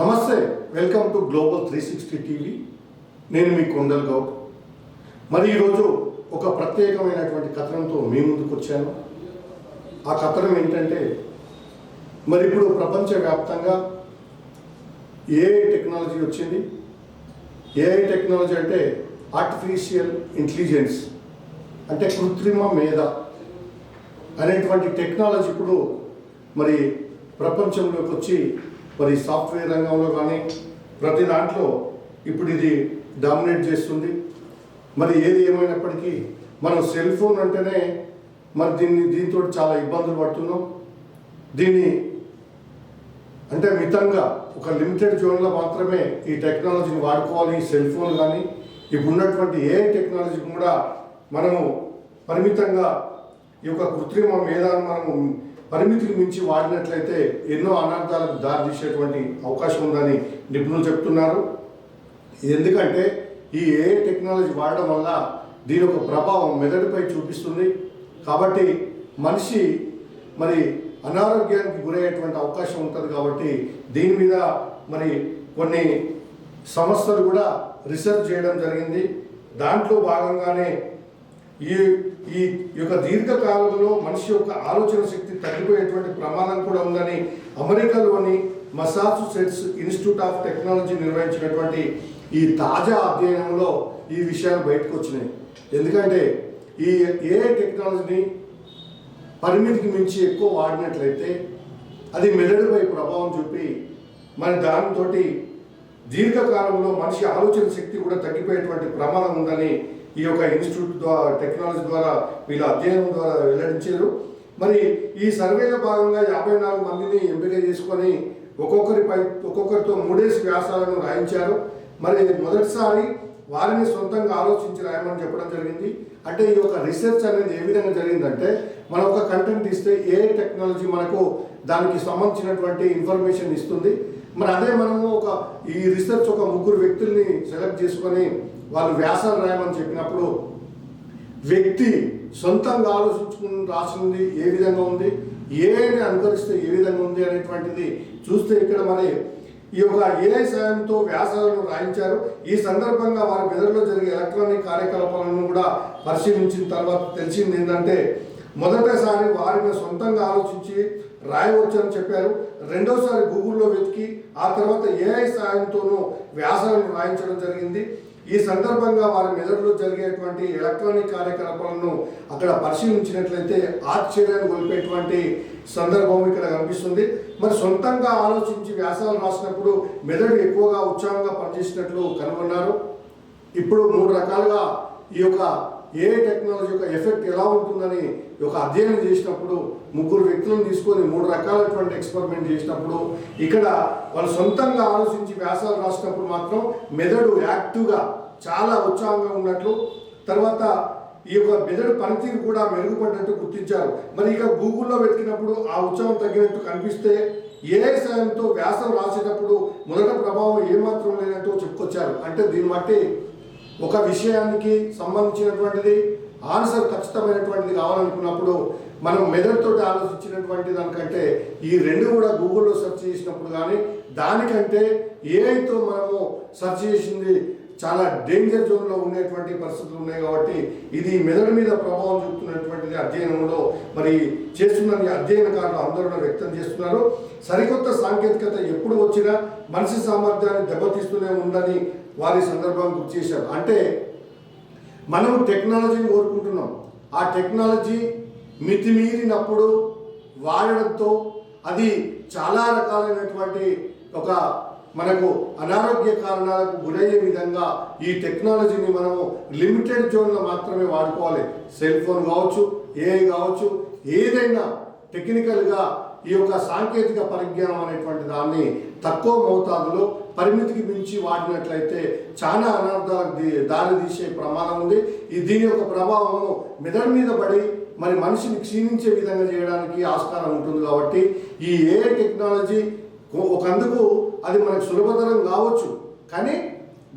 నమస్తే welcome to global three sixty TV నేను మీ కొండల్ గౌడ్. మరి ఈరోజు ఒక ప్రత్యేకమైనటువంటి కథనంతో మీ ముందుకు వచ్చాను. ఆ కథనం ఏంటంటే మరి ఇప్పుడు ప్రపంచవ్యాప్తంగా ఏఐ టెక్నాలజీ వచ్చింది. ఏఐ టెక్నాలజీ అంటే ఆర్టిఫిషియల్ ఇంటెలిజెన్స్ అంటే కృత్రిమ మేధ అనేటువంటి టెక్నాలజీ ఇప్పుడు మరి ప్రపంచంలోకి వచ్చి మరి సాఫ్ట్వేర్ రంగంలో కానీ ప్రతి దాంట్లో ఇప్పుడు ఇది డామినేట్ చేస్తుంది. మరి ఏది ఏమైనప్పటికీ మనం సెల్ ఫోన్ అంటేనే మరి దీన్ని దీంతో చాలా ఇబ్బందులు పడుతున్నాం. దీన్ని అంటే మితంగా ఒక లిమిటెడ్ జోన్లో మాత్రమే ఈ టెక్నాలజీని వాడుకోవాలి ఈ సెల్ ఫోన్ కానీ ఇప్పుడు ఉన్నటువంటి ఏ టెక్నాలజీ కూడా మనము పరిమితంగా ఈ యొక్క కృత్రిమ మేధాన్ని మనము పరిమితికి మించి వాడినట్లయితే ఎన్నో అనర్థాలకు దారితీసేటువంటి అవకాశం ఉందని నిపుణులు చెప్తున్నారు. ఎందుకంటే ఈ ఏ టెక్నాలజీ వాడడం వల్ల దీని యొక్క ప్రభావం మెదడుపై చూపిస్తుంది. కాబట్టి మనిషి మరి అనారోగ్యానికి గురయ్యేటువంటి అవకాశం ఉంటుంది కాబట్టి దీని మీద మరి కొన్ని సంస్థలు కూడా రీసెర్చ్ చేయడం జరిగింది. దాంట్లో భాగంగానే ఈ ఈ యొక్క దీర్ఘకాలంలో మనిషి యొక్క ఆలోచన శక్తి తగ్గిపోయేటువంటి ప్రమాదం కూడా ఉందని అమెరికాలోని మసాచుసెట్స్ ఇన్స్టిట్యూట్ ఆఫ్ టెక్నాలజీ నిర్వహించినటువంటి ఈ తాజా అధ్యయనంలో ఈ విషయాలు బయటకు వచ్చినాయి. ఎందుకంటే ఈ ఏ టెక్నాలజీని పరిమితికి మించి ఎక్కువ వాడినట్లయితే అది మెదడుపై ప్రభావం చూపి మరి దానితోటి జీవితకాలంలో మనిషి ఆలోచన శక్తి కూడా తగ్గిపోయేటువంటి ప్రమాదం ఉందని ఈ యొక్క ఇన్స్టిట్యూట్ ద్వారా టెక్నాలజీ ద్వారా వీళ్ళ అధ్యయనం ద్వారా వెల్లడించారు. మరి ఈ సర్వేలో భాగంగా యాభై నాలుగు మందిని ఎంపిక చేసుకొని ఒక్కొక్కరిపై ఒక్కొక్కరితో మూడేసి వ్యాసాలను రాయించారు. మరి మొదటిసారి వారిని సొంతంగా ఆలోచించి రాయమని చెప్పడం జరిగింది. అంటే ఈ యొక్క రీసెర్చ్ అనేది ఏ విధంగా జరిగిందంటే మనం ఒక కంటెంట్ ఇస్తే ఏ టెక్నాలజీ మనకు దానికి సంబంధించినటువంటి ఇన్ఫర్మేషన్ ఇస్తుంది. మరి అదే మనము ఒక ఈ రీసెర్చ్ ఒక ముగ్గురు వ్యక్తుల్ని సెలెక్ట్ చేసుకొని వాళ్ళు వ్యాసాలు రాయమని చెప్పినప్పుడు వ్యక్తి సొంతంగా ఆలోచించుకుని రాసింది ఏ విధంగా ఉంది? ఏని అనుకరిస్తే ఏ విధంగా ఉంది అనేటువంటిది చూస్తే ఇక్కడ మరి ఈ యొక్క ఏఐ సాయంతో వ్యాసాలను రాయించారు. ఈ సందర్భంగా వారి మెదడులో జరిగే ఎలక్ట్రానిక్ కార్యకలాపాలను కూడా పరిశీలించిన తర్వాత తెలిసింది ఏంటంటే మొదటిసారి వారిని సొంతంగా ఆలోచించి రాయవచ్చని చెప్పారు. రెండోసారి గూగుల్లో వెతికి ఆ తర్వాత ఏఐ సాయంతోనూ వ్యాసాలను రాయించడం జరిగింది. ఈ సందర్భంగా వారి మెదడులో జరిగేటువంటి ఎలక్ట్రానిక్ కార్యకలాపాలను అక్కడ పరిశీలించినట్లయితే ఆశ్చర్యాన్ని గొలిపేటువంటి సందర్భం ఇక్కడ కనిపిస్తుంది. మరి సొంతంగా ఆలోచించి వ్యాసాలు రాసినప్పుడు మెదడు ఎక్కువగా ఉత్సాహంగా పనిచేసినట్లు కనుగొన్నారు. ఇప్పుడు మూడు రకాలుగా ఈ యొక్క ఏ టెక్నాలజీ యొక్క ఎఫెక్ట్ ఎలా ఉంటుందని ఒక అధ్యయనం చేసినప్పుడు ముగ్గురు వ్యక్తులను తీసుకొని మూడు రకాలైనటువంటి ఎక్స్పెరిమెంట్ చేసినప్పుడు ఇక్కడ వాళ్ళు సొంతంగా ఆలోచించి వ్యాసాలు రాసినప్పుడు మాత్రం మెదడు యాక్టివ్గా చాలా ఉత్సాహంగా ఉన్నట్లు తర్వాత ఈ యొక్క మెదడు పనితీరు కూడా మెరుగుపడ్డట్టు గుర్తించారు. మరి ఇక గూగుల్లో వెతికినప్పుడు ఆ ఉత్సాహం తగ్గినట్టు కనిపిస్తే ఏ సాయంతో వ్యాసం రాసేటప్పుడు మొదట ప్రభావం ఏమాత్రం లేనట్టు చెప్పుకొచ్చారు. అంటే దీన్ని బట్టి ఒక విషయానికి సంబంధించినటువంటిది ఆన్సర్ ఖచ్చితమైనటువంటిది కావాలనుకున్నప్పుడు మనం మెదడుతో ఆలోచించినటువంటి దానికంటే ఈ రెండు కూడా గూగుల్లో సెర్చ్ చేసినప్పుడు కానీ దానికంటే ఏఐతో మనము సెర్చ్ చేసింది చాలా డేంజర్ జోన్లో ఉండేటువంటి పరిస్థితులు ఉన్నాయి కాబట్టి ఇది మెదడు మీద ప్రభావం చూపుతున్నటువంటిది అధ్యయనంలో మరి చేస్తున్న అధ్యయనకారులు ఆందోళన వ్యక్తం చేస్తున్నారు. సరికొత్త సాంకేతికత ఎప్పుడు వచ్చినా మనిషి సామర్థ్యాన్ని దెబ్బతీస్తూనే ఉందని వారి సందర్భం గుర్తు చేశారు. అంటే మనం టెక్నాలజీని కోరుకుంటున్నాం. ఆ టెక్నాలజీ మితిమీరినప్పుడు వాడడంతో అది చాలా రకాలైనటువంటి ఒక మనకు అనారోగ్య కారణాలకు గురయ్యే విధంగా ఈ టెక్నాలజీని మనము లిమిటెడ్ జోన్లో మాత్రమే వాడుకోవాలి. సెల్ ఫోన్ కావచ్చు ఏఐ కావచ్చు ఏదైనా టెక్నికల్గా ఈ యొక్క సాంకేతిక పరిజ్ఞానం అనేటువంటి దాన్ని తక్కువ మోతాదులో పరిమితికి మించి వాడినట్లయితే చాలా అనర్థాలకు దారి తీసే ప్రమాదం ఉంది. ఈ దీని యొక్క ప్రభావము మెదడు మీద పడి మరి మనిషిని క్షీణించే విధంగా చేయడానికి ఆస్కారం ఉంటుంది కాబట్టి ఈ ఏ టెక్నాలజీ ఒకందుకు అది మనకు సులభతరం కావచ్చు. కానీ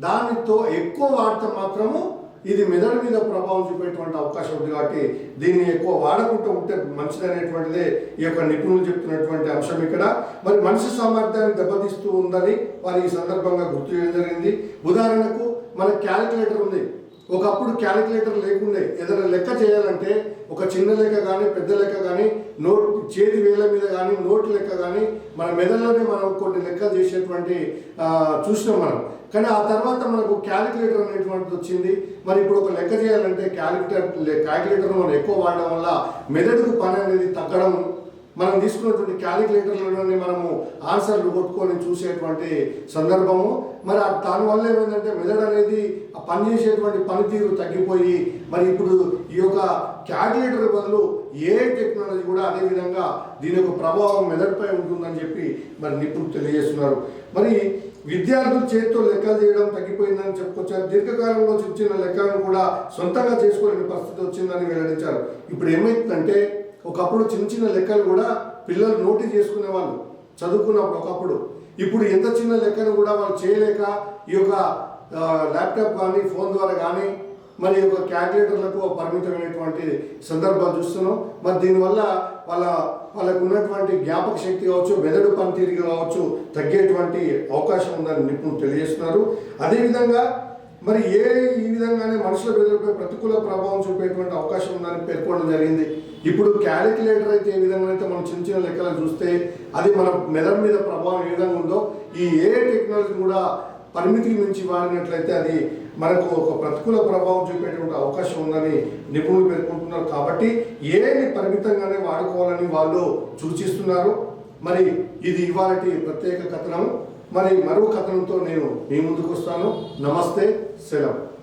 దానితో ఎక్కువ వాడితే మాత్రము ఇది మెదడు మీద ప్రభావం చూపేటువంటి అవకాశం ఉంది కాబట్టి దీన్ని ఎక్కువ వాడకుండా ఉంటే మంచిదనేటువంటిదే ఈ యొక్క నిపుణులు చెప్తున్నటువంటి అంశం ఇక్కడ. మరి మనిషి సామర్థ్యాన్ని దెబ్బతీస్తూ ఉందని వారు ఈ సందర్భంగా గుర్తు చేయడం జరిగింది. ఉదాహరణకు మన క్యాలిక్యులేటర్ ఉంది. ఒకప్పుడు క్యాలిక్యులేటర్ లేకుండే. ఏదైనా లెక్క చేయాలంటే ఒక చిన్న లెక్క కానీ పెద్ద లెక్క కానీ నోట్ చేతి వేల మీద కానీ నోట్ లెక్క కానీ మన మెదడులోనే మనం కొన్ని లెక్కలు చేసేటువంటి చూసినాం మనం. కానీ ఆ తర్వాత మనకు క్యాలిక్యులేటర్ అనేటువంటిది వచ్చింది. మరి ఇప్పుడు ఒక లెక్క చేయాలంటే క్యాలిక్యులేటర్ క్యాలిక్యులేటర్ మనం ఎక్కువ వాడడం వల్ల మెదడుకు పని అనేది తగ్గడం మనం తీసుకున్నటువంటి క్యాలిక్యులేటర్లోనే మనము ఆన్సర్లు కొట్టుకొని చూసేటువంటి సందర్భము. మరి దానివల్ల ఏమైందంటే మెదడు అనేది ఆ పని పనితీరు తగ్గిపోయి మరి ఇప్పుడు ఈ యొక్క క్యాలిక్యులేటర్ బదులు ఏ టెక్నాలజీ కూడా అదే విధంగా దీని యొక్క ప్రభావం మెదడుపై ఉంటుందని చెప్పి మరి నిపుణులు తెలియజేస్తున్నారు. మరి విద్యార్థులు చేతితో లెక్కలు చేయడం తగ్గిపోయిందని చెప్పుకొచ్చారు. దీర్ఘకాలంలో చిన్న లెక్కలను కూడా సొంతంగా చేసుకోలేని పరిస్థితి వచ్చిందని వెల్లడించారు. ఇప్పుడు ఏమైందంటే ఒకప్పుడు చిన్న చిన్న లెక్కలు కూడా పిల్లలు నోటి చేసుకునేవాళ్ళు చదువుకున్నప్పుడు ఒకప్పుడు. ఇప్పుడు ఎంత చిన్న లెక్కను కూడా వాళ్ళు చేయలేక ఈ యొక్క ల్యాప్టాప్ కానీ ఫోన్ ద్వారా కానీ మరి యొక్క క్యాల్కులేటర్లకు పరిమితమైనటువంటి సందర్భాలు చూస్తున్నాం. మరి దీనివల్ల వాళ్ళ వాళ్ళకు ఉన్నటువంటి జ్ఞాపక శక్తి కావచ్చు మెదడు పనితీరు కావచ్చు తగ్గేటువంటి అవకాశం ఉందని నిపుణులు తెలియజేస్తున్నారు. అదేవిధంగా మరి ఏ ఈ విధంగానే మనుషుల మెదడుపై ప్రతికూల ప్రభావం చూపేటువంటి అవకాశం ఉందని పేర్కొనడం జరిగింది. ఇప్పుడు క్యాలిక్యులేటర్ అయితే ఏ విధంగా అయితే మనం చిన్న చిన్న లెక్కలు చూస్తే అది మన మెదడు మీద ప్రభావం ఏ విధంగా ఉందో ఈ ఏ టెక్నాలజీ కూడా పరిమితికి మించి వాడినట్లయితే అది మనకు ఒక ప్రతికూల ప్రభావం చూపేటువంటి అవకాశం ఉందని నిపుణులు పేర్కొంటున్నారు. కాబట్టి ఏని పరిమితంగానే వాడుకోవాలని వాళ్ళు సూచిస్తున్నారు. మరి ఇది ఇవాళ ప్రత్యేక కథనం. మరి మరో కథనంతో నేను మీ ముందుకు వస్తాను. నమస్తే సెలవు.